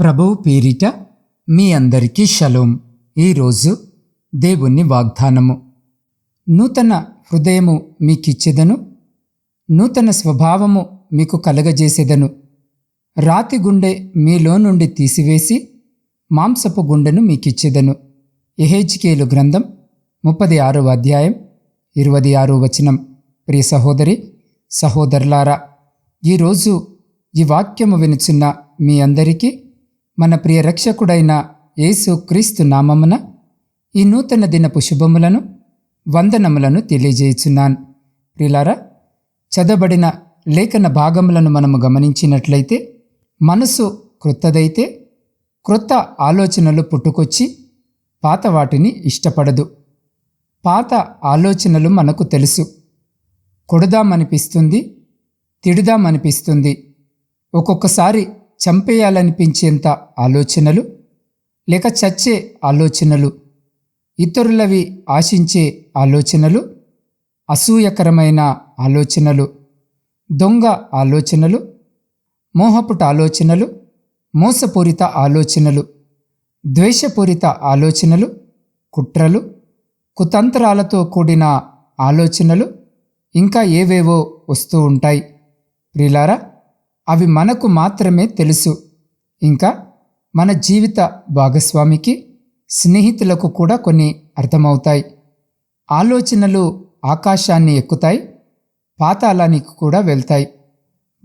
ప్రభువు పేరిట మీ అందరికీ షలోం. ఈరోజు దేవుని వాగ్దానము. నూతన హృదయము మీకిచ్చెదను. నూతన స్వభావము మీకు కలగజేసేదను. రాతి గుండె మీలో నుండి తీసివేసి మాంసపు గుండెను మీకిచ్చెదను. ఎహెచ్కేలు గ్రంథం ముప్పది ఆరవ అధ్యాయం ఇరవై ఆరో వచనం. ప్రియ సహోదరి సహోదరులారా ఈరోజు ఈ వాక్యము వినుచున్న మీ అందరికీ మన ప్రియ రక్షకుడైన యేసు క్రీస్తు నామమున ఈ నూతన దినపు శుభములను వందనములను తెలియజేయుచున్నాను. ప్రిలారా చదబడిన లేఖన భాగములను మనము గమనించినట్లయితే మనసు క్రొత్తదైతే క్రొత్త ఆలోచనలు పుట్టుకొచ్చి పాత వాటిని ఇష్టపడదు. పాత ఆలోచనలు మనకు తెలుసు. కొడదామనిపిస్తుంది తిడుదామనిపిస్తుంది. ఒక్కొక్కసారి చంపేయాలనిపించేంత ఆలోచనలు లేక చచ్చే ఆలోచనలు ఇతరులవి ఆశించే ఆలోచనలు అసూయకరమైన ఆలోచనలు దొంగ ఆలోచనలు మోహపుట ఆలోచనలు మోసపూరిత ఆలోచనలు ద్వేషపూరిత ఆలోచనలు కుట్రలు కుతంత్రాలతో కూడిన ఆలోచనలు ఇంకా ఏవేవో వస్తూ ఉంటాయి. ప్రిలారా అవి మనకు మాత్రమే తెలుసు. ఇంకా మన జీవిత భాగస్వామికి స్నేహితులకు కూడా కొన్ని అర్థమవుతాయి. ఆలోచనలు ఆకాశాన్ని ఎక్కుతాయి పాతాళానికి కూడా వెళ్తాయి.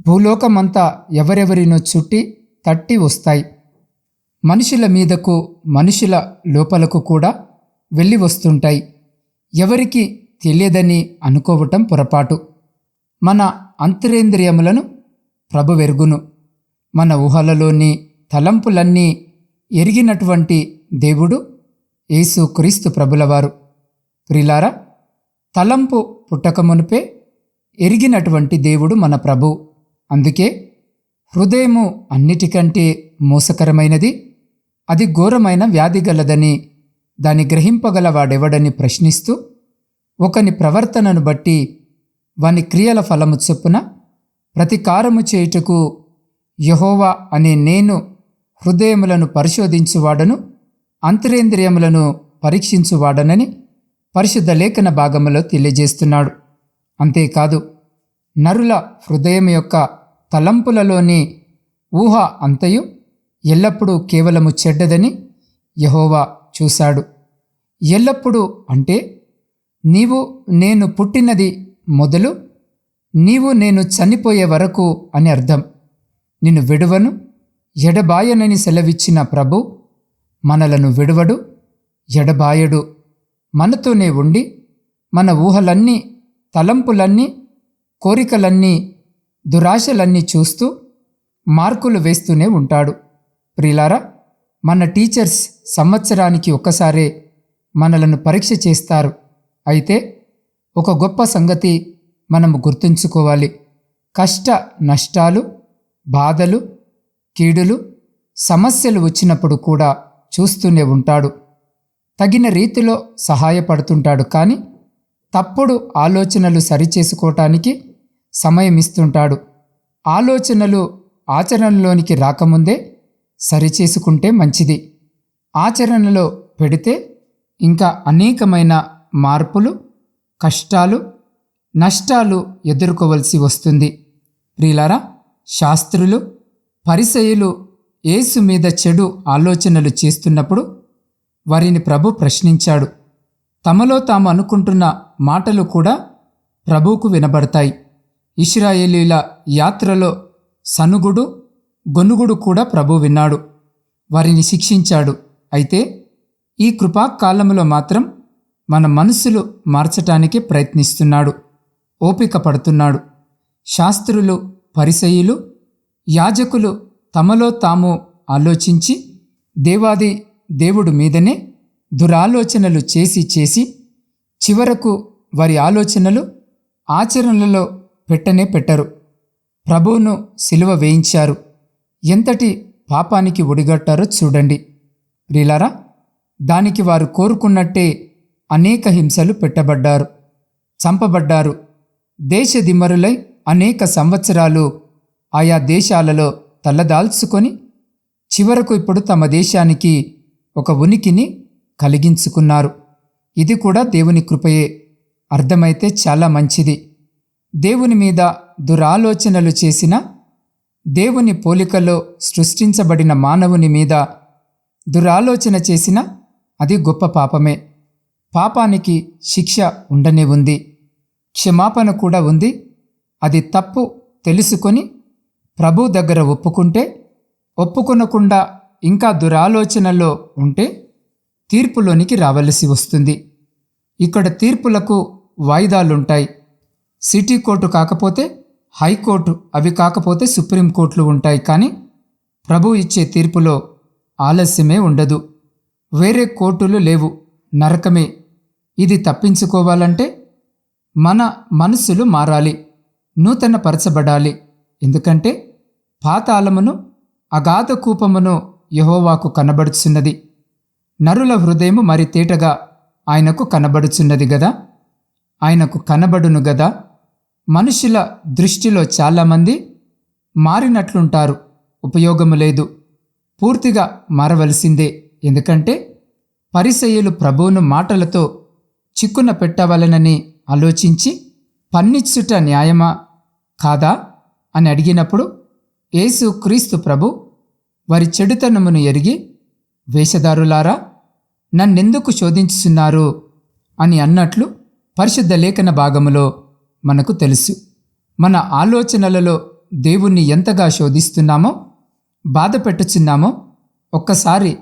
భూలోకమంతా ఎవరెవరినో చుట్టి తట్టి వస్తాయి. మనుషుల మీదకు మనుషుల లోపలకు కూడా వెళ్ళి వస్తుంటాయి. ఎవరికి తెలియదని అనుకోవటం పొరపాటు. మన అంతరేంద్రియములను ప్రభు వెరుగును మన ఊహలలోని తలంపులన్నీ ఎరిగినటువంటి దేవుడు యేసు క్రీస్తు ప్రభులవారు. ప్రిలారా తలంపు పుట్టకమునుపే ఎరిగినటువంటి దేవుడు మన ప్రభు. అందుకే హృదయము అన్నిటికంటే మోసకరమైనది అది ఘోరమైన వ్యాధి గలదని దాన్ని గ్రహింపగలవాడెవడని ప్రశ్నిస్తూ ఒకని ప్రవర్తనను బట్టి వాని క్రియల ఫలము చొప్పున ప్రతికారము చేయుటకు యహోవా అనే నేను హృదయములను పరిశోధించువాడను అంతరేంద్రియములను పరీక్షించువాడనని పరిశుద్ధ లేఖన భాగములో తెలియజేస్తున్నాడు. అంతేకాదు నరుల హృదయం యొక్క తలంపులలోని ఊహ అంతయు ఎల్లప్పుడూ కేవలము చెడ్డదని యహోవా చూశాడు. ఎల్లప్పుడూ అంటే నీవు నేను పుట్టినది మొదలు నీవు నేను చనిపోయే వరకు అని అర్థం. నిన్ను విడువను ఎడబాయనని సెలవిచ్చిన ప్రభు మనలను విడువడు ఎడబాయడు. మనతోనే ఉండి మన ఊహలన్నీ తలంపులన్నీ కోరికలన్నీ దురాశలన్నీ చూస్తూ మార్కులు వేస్తూనే ఉంటాడు. ప్రిలారా మన టీచర్స్ సంవత్సరానికి ఒక్కసారే మనలను పరీక్ష చేస్తారు. అయితే ఒక గొప్ప సంగతి మనం గుర్తుంచుకోవాలి. కష్ట నష్టాలు బాధలు కీడులు సమస్యలు వచ్చినప్పుడు కూడా చూస్తూనే ఉంటాడు. తగిన రీతిలో సహాయపడుతుంటాడు కానీ తప్పుడు ఆలోచనలు సరిచేసుకోవటానికి సమయం ఇస్తుంటాడు. ఆలోచనలు ఆచరణలోనికి రాకముందే సరిచేసుకుంటే మంచిది. ఆచరణలో పెడితే ఇంకా అనేకమైన మార్పులు కష్టాలు నష్టాలు ఎదుర్కోవలసి వస్తుంది. ప్రియులారా శాస్త్రులు పరిసయులు యేసు మీద చెడు ఆలోచనలు చేస్తున్నప్పుడు వారిని ప్రభు ప్రశ్నించాడు. తమలో తాము అనుకుంటున్న మాటలు కూడా ప్రభువుకు వినబడతాయి. ఇస్రాయేలీల యాత్రలో సనుగుడు గొనుగుడు కూడా ప్రభు విన్నాడు. వారిని శిక్షించాడు. అయితే ఈ కృపాకాలంలో మాత్రం మన మనసులు మార్చటానికి ప్రయత్నిస్తున్నాడు. ఓపిక పడుతున్నాడు. శాస్త్రులు పరిసయులు యాజకులు తమలో తాము ఆలోచించి దేవాది దేవుడు మీదనే దురాలోచనలు చేసి చేసి చివరకు వారి ఆలోచనలు ఆచరణలో పెట్టనే పెట్టరు. ప్రభువును సిలువ వేయించారు. ఎంతటి పాపానికి ఒడిగట్టారో చూడండి. ప్రిలారా దానికి వారు కోరుకున్నట్టే అనేక హింసలు పెట్టబడ్డారు చంపబడ్డారు. దేశదిమరులై అనేక సంవత్సరాలు ఆయా దేశాలలో తల్లదాల్చుకొని చివరకు ఇప్పుడు తమ దేశానికి ఒక ఉనికిని కలిగించుకున్నారు. ఇది కూడా దేవుని కృపయే. అర్థమైతే చాలా మంచిది. దేవుని మీద దురాలోచనలు చేసిన దేవుని పోలికలో సృష్టించబడిన మానవుని మీద దురాలోచన చేసిన అది గొప్ప పాపమే. పాపానికి శిక్ష ఉండనే ఉంది. క్షమాపణ కూడా ఉంది. అది తప్పు తెలుసుకొని ప్రభు దగ్గర ఒప్పుకుంటే ఒప్పుకొనకుండా ఇంకా దురాలోచనలో ఉంటే తీర్పులోనికి రావలసి వస్తుంది. ఇక్కడ తీర్పులకు వాయిదాలుంటాయి. సిటీ కోర్టు కాకపోతే హైకోర్టు అవి కాకపోతే సుప్రీంకోర్టులు ఉంటాయి కానీ ప్రభు ఇచ్చే తీర్పులో ఆలస్యమే ఉండదు. వేరే కోర్టులు లేవు. నరకమే. ఇది తప్పించుకోవాలంటే మన మనసులు మారాలి నూతన పరచబడాలి ఎందుకంటే పాతాళమును అగాధ కూపమును యహోవాకు కనబడుచున్నది. నరుల హృదయము మరి తేటగా ఆయనకు కనబడుచున్నది గదా? ఆయనకు కనబడును గదా? మనుషుల దృష్టిలో చాలామంది మారినట్లుంటారు ఉపయోగము లేదు పూర్తిగా మారవలసిందే. ఎందుకంటే పరిసయ్యులు ప్రభువును మాటలతో చిక్కున పెట్టవలనని ఆలోచించి పన్నిచ్చుట న్యాయమా? కాదా? అని అడిగినప్పుడు యేసు క్రీస్తు ప్రభు వారి చెడుతనమును ఎరిగి వేషధారులారా నన్నెందుకు శోధించుచున్నారు? అని అన్నట్లు పరిశుద్ధ లేఖన భాగములో మనకు తెలుసు. మన ఆలోచనలలో దేవుణ్ణి ఎంతగా శోధిస్తున్నామో బాధ పెట్టుచున్నామో ఒక్కసారి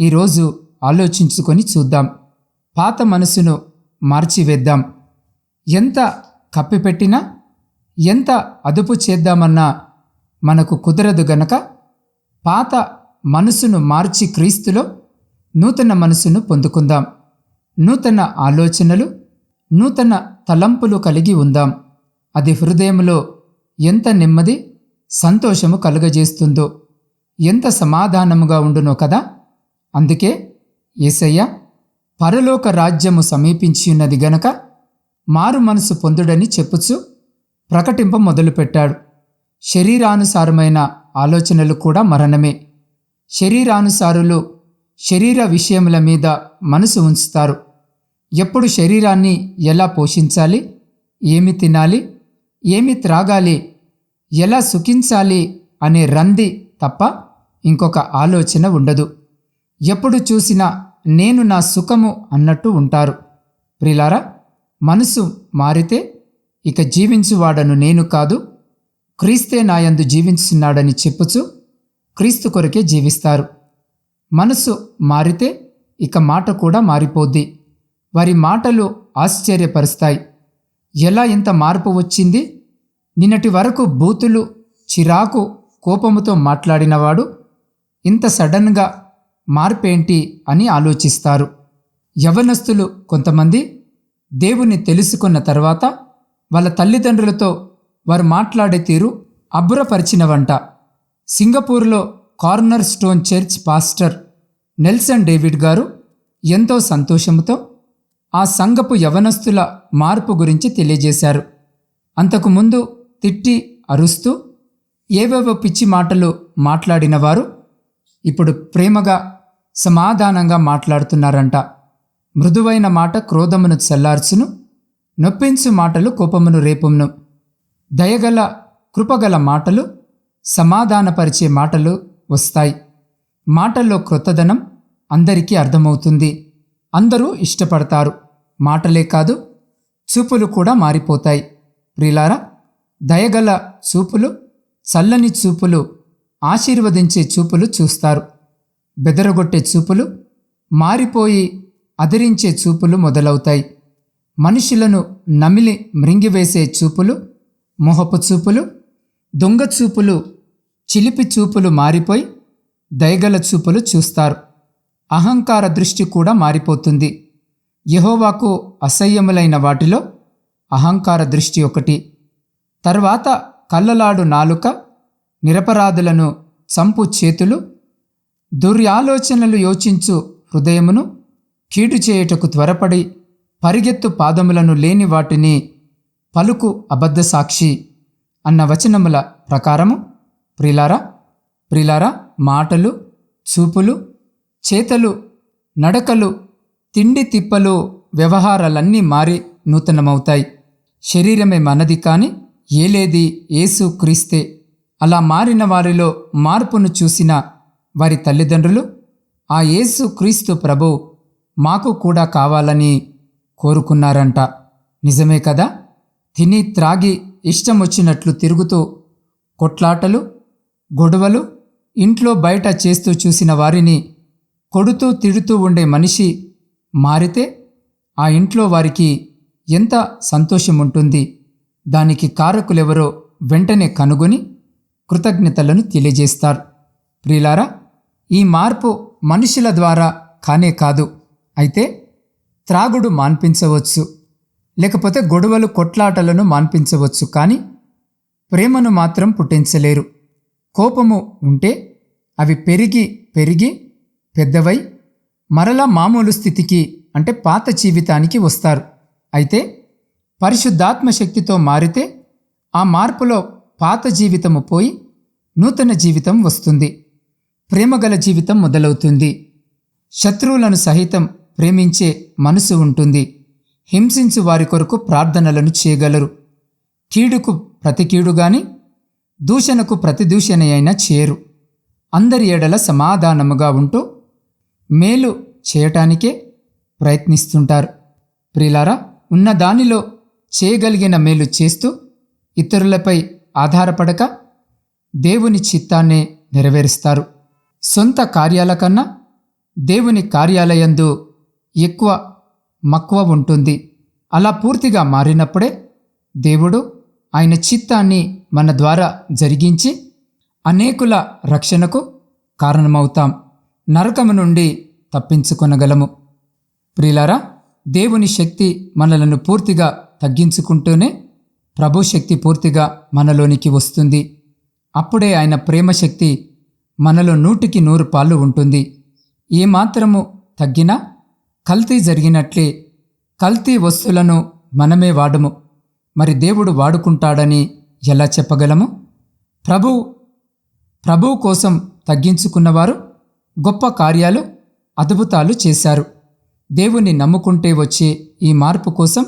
ఈరోజు ఆలోచించుకొని చూద్దాం. పాత మనసును మార్చివేద్దాం. ఎంత కప్పిపెట్టినా ఎంత అదుపు చేద్దామన్నా మనకు కుదరదు గనక పాత మనసును మార్చి క్రీస్తులో నూతన మనసును పొందుకుందాం. నూతన ఆలోచనలు నూతన తలంపులు కలిగి ఉందాం. అది హృదయంలో ఎంత నెమ్మది సంతోషము కలుగజేస్తుందో ఎంత సమాధానముగా ఉండునో కదా! అందుకే ఏసయ్య పరలోక రాజ్యము సమీపించి ఉన్నది గనక మారు మనసు పొందుడని చెప్పుచు ప్రకటింప మొదలుపెట్టాడు. శరీరానుసారమైన ఆలోచనలు కూడా మరణమే. శరీరానుసారులు శరీర విషయముల మీద మనసు ఉంచుతారు. ఎప్పుడు శరీరాన్ని ఎలా పోషించాలి? ఏమి తినాలి? ఏమి త్రాగాలి? ఎలా సుఖించాలి? అనే రంది తప్ప ఇంకొక ఆలోచన ఉండదు. ఎప్పుడు చూసినా నేను నా సుఖము అన్నట్టు ఉంటారు. ప్రిలారా మనసు మారితే ఇక జీవించువాడను నేను కాదు క్రీస్తే నాయందు జీవించున్నాడని చెప్పుచు క్రీస్తు కొరకే జీవిస్తారు. మనసు మారితే ఇక మాట కూడా మారిపోద్ది. వారి మాటలు ఆశ్చర్యపరుస్తాయి. ఎలా ఇంత మార్పు వచ్చింది? నిన్నటి వరకు బూతులు చిరాకు కోపముతో మాట్లాడినవాడు ఇంత సడన్గా మార్పేంటి అని ఆలోచిస్తారు. యవనస్తులు కొంతమంది దేవుని తెలుసుకున్న తర్వాత వాళ్ళ తల్లిదండ్రులతో వారు మాట్లాడే తీరు అబ్బురపరిచినవంట. సింగపూర్లో corner stone church pastor Nelson David గారు ఎంతో సంతోషంతో ఆ సంఘపు యవనస్తుల మార్పు గురించి తెలియజేశారు. అంతకుముందు తిట్టి అరుస్తూ ఏవేవో పిచ్చి మాటలు మాట్లాడినవారు ఇప్పుడు ప్రేమగా సమాధానంగా మాట్లాడుతున్నారంట. మృదువైన మాట క్రోధమును చల్లార్చును నొప్పించు మాటలు కోపమును రేపును దయగల కృపగల మాటలు సమాధానపరిచే మాటలు వస్తాయి. మాటల్లో క్రొత్తదనం అందరికీ అర్థమవుతుంది. అందరూ ఇష్టపడతారు. మాటలే కాదు చూపులు కూడా మారిపోతాయి. ప్రిలారా దయగల చూపులు చల్లని చూపులు ఆశీర్వదించే చూపులు చూస్తారు. బెదరగొట్టే చూపులు మారిపోయి అదిరించే చూపులు మొదలవుతాయి. మనుషులను నమిలి మృంగివేసే చూపులు మొహపు చూపులు దొంగ చూపులు చిలిపి చూపులు మారిపోయి దయగల చూపులు చూస్తారు. అహంకార దృష్టి కూడా మారిపోతుంది. యహోవాకు అసహ్యములైన వాటిలో అహంకార దృష్టి ఒకటి. తర్వాత కళ్ళలాడు నాలుక నిరపరాధులను చంపు చేతులు దుర్యాలోచనలు యోచించు హృదయమును కీడు చేయుటకు త్వరపడి పరిగెత్తు పాదములను లేని వాటిని పలుకు అబద్ధ సాక్షి అన్న వచనముల ప్రకారము ప్రిలారా ప్రిలారా మాటలు చూపులు చేతలు నడకలు తిండి తిప్పలు వ్యవహారాలన్నీ మారి నూతనమవుతాయి. శరీరమే మనది కాని ఏలేది ఏసు క్రీస్తే. అలా మారిన వారిలో మార్పును చూసిన వారి తల్లిదండ్రులు ఆ యేసు క్రీస్తు ప్రభు మాకు కూడా కావాలని కోరుకున్నారంట. నిజమే కదా? తిని త్రాగి ఇష్టం వచ్చినట్లు తిరుగుతూ కొట్లాటలు గొడవలు ఇంట్లో బయట చేస్తూ చూసిన వారిని కొడుతూ తిడుతూ ఉండే మనిషి మారితే ఆ ఇంట్లో వారికి ఎంత సంతోషం ఉంటుంది దానికి కారకులెవరో వెంటనే కనుగొని కృతజ్ఞతలను తెలియజేస్తారు. ప్రియులారా ఈ మార్పు మనుషుల ద్వారా కానే కాదు. అయితే త్రాగుడు మాన్పించవచ్చు లేకపోతే గొడవలు కొట్లాటలను మాన్పించవచ్చు కానీ ప్రేమను మాత్రం పుట్టించలేరు. కోపము ఉంటే అవి పెరిగి పెరిగి పెద్దవై మరలా మామూలు స్థితికి అంటే పాత జీవితానికి వస్తారు. అయితే పరిశుద్ధాత్మ శక్తితో మారితే ఆ మార్పులో పాత జీవితము పోయి నూతన జీవితం వస్తుంది. ప్రేమగల జీవితం మొదలవుతుంది. శత్రువులను సహితం ప్రేమించే మనసు ఉంటుంది. హింసించు వారి కొరకు ప్రార్థనలను చేయగలరు. కీడుకు ప్రతి కీడుగాని దూషణకు ప్రతి దూషణ అయినా చేయరు. అందరి ఏడల సమాధానముగా ఉంటూ మేలు చేయటానికే ప్రయత్నిస్తుంటారు. ప్రిలారా ఉన్న దానిలో చేయగలిగిన మేలు చేస్తూ ఇతరులపై ఆధారపడక దేవుని చిత్తాన్నే నెరవేరుస్తారు. సొంత కార్యాల కన్నా దేవుని కార్యాలయందు ఎక్కువ మక్కువ ఉంటుంది. అలా పూర్తిగా మారినప్పుడే దేవుడు ఆయన చిత్తాన్ని మన ద్వారా జరిగించి అనేకుల రక్షణకు కారణమవుతాం. నరకము నుండి తప్పించుకొనగలము. ప్రియులారా దేవుని శక్తి మనలను పూర్తిగా తగ్గించుకుంటూనే ప్రభు శక్తి పూర్తిగా మనలోనికి వస్తుంది. అప్పుడే ఆయన ప్రేమ శక్తి మనలో నూటికి నూరు పాలు ఉంటుంది. ఏమాత్రము తగ్గినా కల్తీ జరిగినట్లే కల్తీ వస్తువులను మనమే వాడము. మరి దేవుడు వాడుకుంటాడని ఎలా చెప్పగలము? ప్రభు ప్రభువు కోసం తగ్గించుకున్నవారు గొప్ప కార్యాలు అద్భుతాలు చేశారు. దేవుని నమ్ముకుంటే వచ్చే ఈ మార్పు కోసం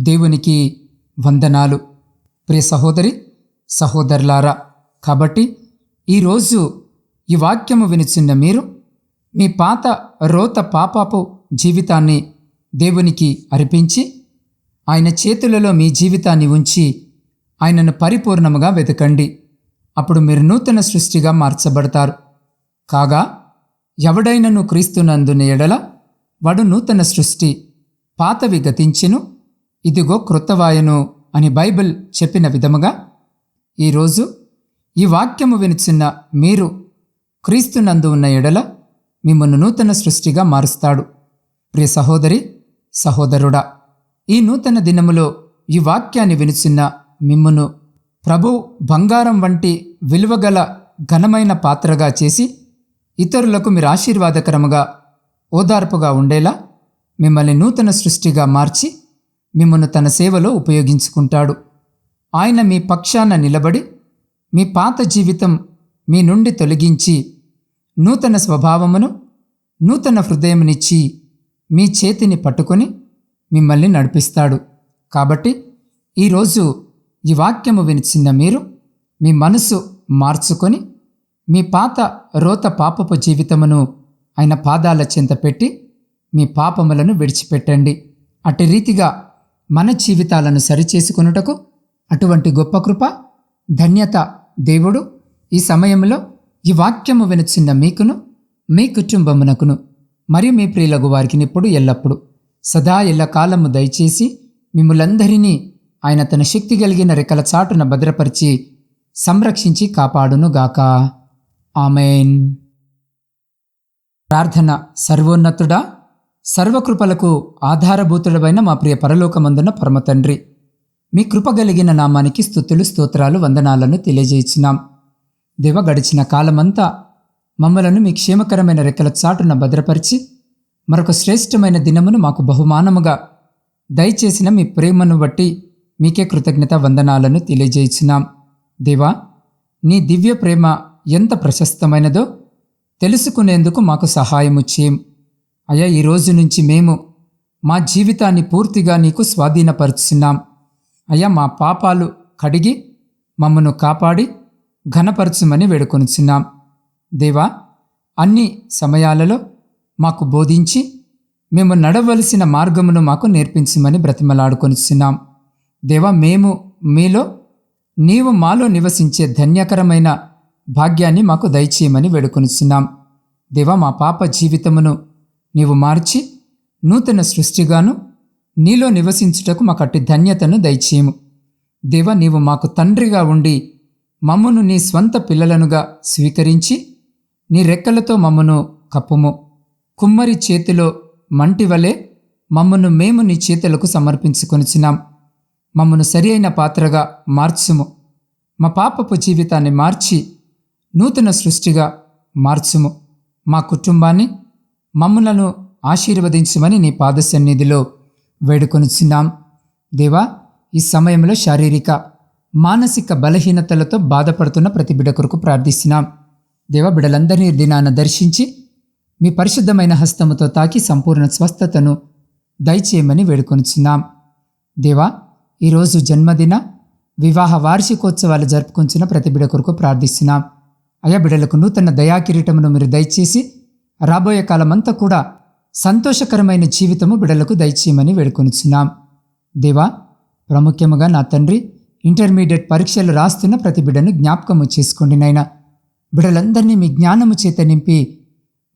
దేవునికి వందనాలు. ప్రియ సహోదరి సహోదరులారా కాబట్టి ఈరోజు ఈ వాక్యము వినిచిన్న మీరు మీ పాత రోత పాపాపు జీవితాన్ని దేవునికి అర్పించి ఆయన చేతులలో మీ జీవితాన్ని ఉంచి ఆయనను పరిపూర్ణముగా వెతకండి. అప్పుడు మీరు నూతన సృష్టిగా మార్చబడతారు. కాగా ఎవడైనను క్రీస్తునందున ఎడల వడు నూతన సృష్టి పాతవి గతించెను ఇదిగో క్రొత్తవాయను అని బైబిల్ చెప్పిన విధముగా ఈరోజు ఈ వాక్యము వినిచిన్న మీరు క్రీస్తునందు ఉన్న ఎడల మిమ్మల్ని నూతన సృష్టిగా మారుస్తాడు. ప్రియ సహోదరి సహోదరుడా ఈ నూతన దినములో ఈ వాక్యాన్ని వినిచిన మిమ్మును ప్రభు బంగారం వంటి విలువగల ఘనమైన పాత్రగా చేసి ఇతరులకు మీరు ఆశీర్వాదకరముగా ఓదార్పుగా ఉండేలా మిమ్మల్ని నూతన సృష్టిగా మార్చి మిమ్మల్ని తన సేవలో ఉపయోగించుకుంటాడు. ఆయన మీ పక్షాన నిలబడి మీ పాత జీవితం మీ నుండి తొలగించి నూతన స్వభావమును నూతన హృదయమునిచ్చి మీ చేతిని పట్టుకొని మిమ్మల్ని నడిపిస్తాడు. కాబట్టి ఈరోజు ఈ వాక్యము వినిచిన మీరు మీ మనసు మార్చుకొని మీ పాత రోత పాపపు జీవితమును ఆయన పాదాల చెంత పెట్టి మీ పాపములను విడిచిపెట్టండి. అటు రీతిగా మన జీవితాలను సరిచేసుకొనుటకు అటువంటి గొప్ప కృప ధన్యత దేవుడు ఈ సమయంలో ఈ వాక్యము వినిచిన్న మీకును మీ కుటుంబమునకును. మరియు మీ ప్రియులకు వారికి ఇప్పుడు ఎల్లప్పుడు. సదా ఎల్లకాలము దయచేసి మిమ్ములందరినీ ఆయన తన శక్తి కలిగిన రెక్కల చాటున భద్రపరిచి సంరక్షించి కాపాడునుగాక. ఆమెన్. ప్రార్థన సర్వోన్నతుడా సర్వకృపలకు ఆధారభూతుడమైన మా ప్రియ పరలోకమందున పరమతండ్రి మీ కృప కలిగిన నామానికి స్థుతులు స్తోత్రాలు వందనాలను తెలియజేయించినాం దేవ గడిచిన కాలమంతా మమ్మలను మీ క్షేమకరమైన రెక్కల చాటున భద్రపరిచి మరొక శ్రేష్టమైన దినమును మాకు బహుమానముగా దయచేసిన మీ ప్రేమను బట్టి మీకే కృతజ్ఞత వందనాలను తెలియజేయించున్నాం. దేవా నీ దివ్య ప్రేమ ఎంత ప్రశస్తమైనదో తెలుసుకునేందుకు మాకు సహాయము చేయం. అయ్యా ఈ రోజు నుంచి మేము మా జీవితాన్ని పూర్తిగా నీకు స్వాధీనపరుచున్నాం. అయ్యా మా పాపాలు కడిగి మమ్మను కాపాడి ఘనపరచుమని వేడుకొనుచున్నాం. దేవా అన్ని సమయాలలో మాకు బోధించి మేము నడవలసిన మార్గమును మాకు నేర్పించమని బ్రతిమలాడుకొనిస్తున్నాం దేవా మేము మీలో నీవు మాలో నివసించే ధన్యకరమైన భాగ్యాన్ని మాకు దయచేయమని వేడుకొనిస్తున్నాం దేవా మా పాప జీవితమును నీవు మార్చి నూతన సృష్టిగాను నీలో నివసించుటకు మాకు అట్టి ధన్యతను దయచేయము. దేవా నీవు మాకు తండ్రిగా ఉండి మమ్మను నీ స్వంత పిల్లలనుగా స్వీకరించి నీ రెక్కలతో మమ్మను కప్పుము. కుమ్మరి చేతిలో మంటి వలె మమ్మను మేము నీ చేతులకు సమర్పించుకొనిచున్నాం మమ్మను సరి అయిన పాత్రగా మార్చుము. మా పాపపు జీవితాన్ని మార్చి నూతన సృష్టిగా మార్చుము. మా కుటుంబాన్ని మమ్ములను ఆశీర్వదించమని నీ పాద సన్నిధిలో వేడుకొనిచున్నాం దేవా ఈ సమయంలో శారీరక మానసిక బలహీనతలతో బాధపడుతున్న ప్రతి బిడ్డ కొరకు ప్రార్థిస్తున్నాం. దేవా బిడ్డలందరినీ దినాన దర్శించి మీ పరిశుద్ధమైన హస్తముతో తాకి సంపూర్ణ స్వస్థతను దయచేయమని వేడుకొనిచున్నాం. దేవా ఈరోజు జన్మదిన వివాహ వార్షికోత్సవాలు జరుపుకొంచిన ప్రతి బిడ కొరకు ప్రార్థిస్తున్నాం. అయా బిడలకు నూతన దయాకిరీటమును మీరు దయచేసి రాబోయే కాలమంతా కూడా సంతోషకరమైన జీవితము బిడలకు దయచేయమని వేడుకొనిచున్నాం. దేవా ప్రాముఖ్యముగా నా తండ్రి ఇంటర్మీడియట్ పరీక్షలు రాస్తున్న ప్రతి బిడ్డను జ్ఞాపకము చేసుకోండి నాయనా. బిడ్డలందరినీ మీ జ్ఞానము చేత నింపి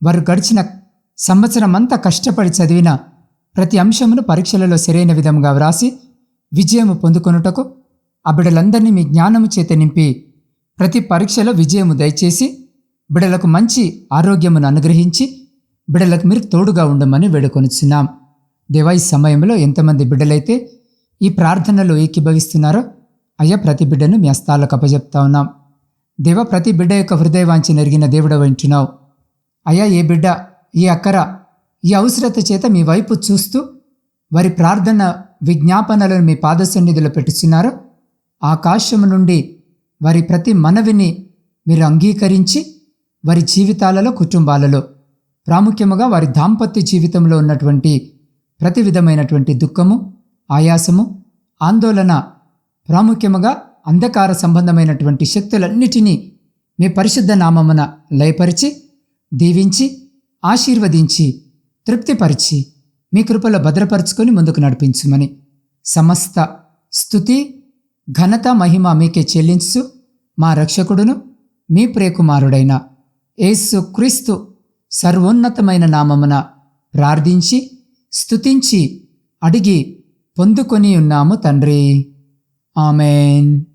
వారు గడిచిన సంవత్సరం అంతా కష్టపడి చదివిన ప్రతి అంశమును పరీక్షలలో సరైన విధంగా వ్రాసి విజయము పొందుకొనుటకు ఆ బిడ్డలందరినీ మీ జ్ఞానము చేత నింపి ప్రతి పరీక్షలో విజయము దయచేసి బిడలకు మంచి ఆరోగ్యమును అనుగ్రహించి బిడలకు మీరు తోడుగా ఉండమని వేడుకొనిచున్నాం. దేవా ఈ సమయంలో ఎంతమంది బిడ్డలైతే ఈ ప్రార్థనలో ఏకీభవిస్తున్నారో అయ్యా ప్రతి బిడ్డను మీ అస్తాలకు అప్పజెప్తా ఉన్నాం. దేవ ప్రతి బిడ్డ యొక్క హృదయవాంచి నెరిగిన దేవుడ వింటున్నావు అయ్యా ఏ బిడ్డ ఈ అక్కర ఈ అవసరత చేత మీ వైపు చూస్తూ వారి ప్రార్థన విజ్ఞాపనలను మీ పాదసన్నిధిలో పెట్టుచున్నారో ఆకాశము నుండి వారి ప్రతి మనవిని మీరు అంగీకరించి వారి జీవితాలలో కుటుంబాలలో ప్రాముఖ్యముగా వారి దాంపత్య జీవితంలో ఉన్నటువంటి ప్రతి విధమైనటువంటి దుఃఖము ఆయాసము ఆందోళన ప్రాముఖ్యముగా అంధకార సంబంధమైనటువంటి శక్తులన్నిటినీ మీ పరిశుద్ధ నామమున లయపరిచి దీవించి ఆశీర్వదించి తృప్తిపరిచి మీ కృపలో భద్రపరుచుకొని ముందుకు నడిపించుమని సమస్త స్థుతి ఘనత మహిమ మీకే చెల్లించు మా రక్షకుడును మీ ప్రియకుమారుడైన యేసు క్రీస్తు సర్వోన్నతమైన నామమున ప్రార్థించి స్తుతించి అడిగి పొందుకొని ఉన్నాము తండ్రి. ఆమెన్.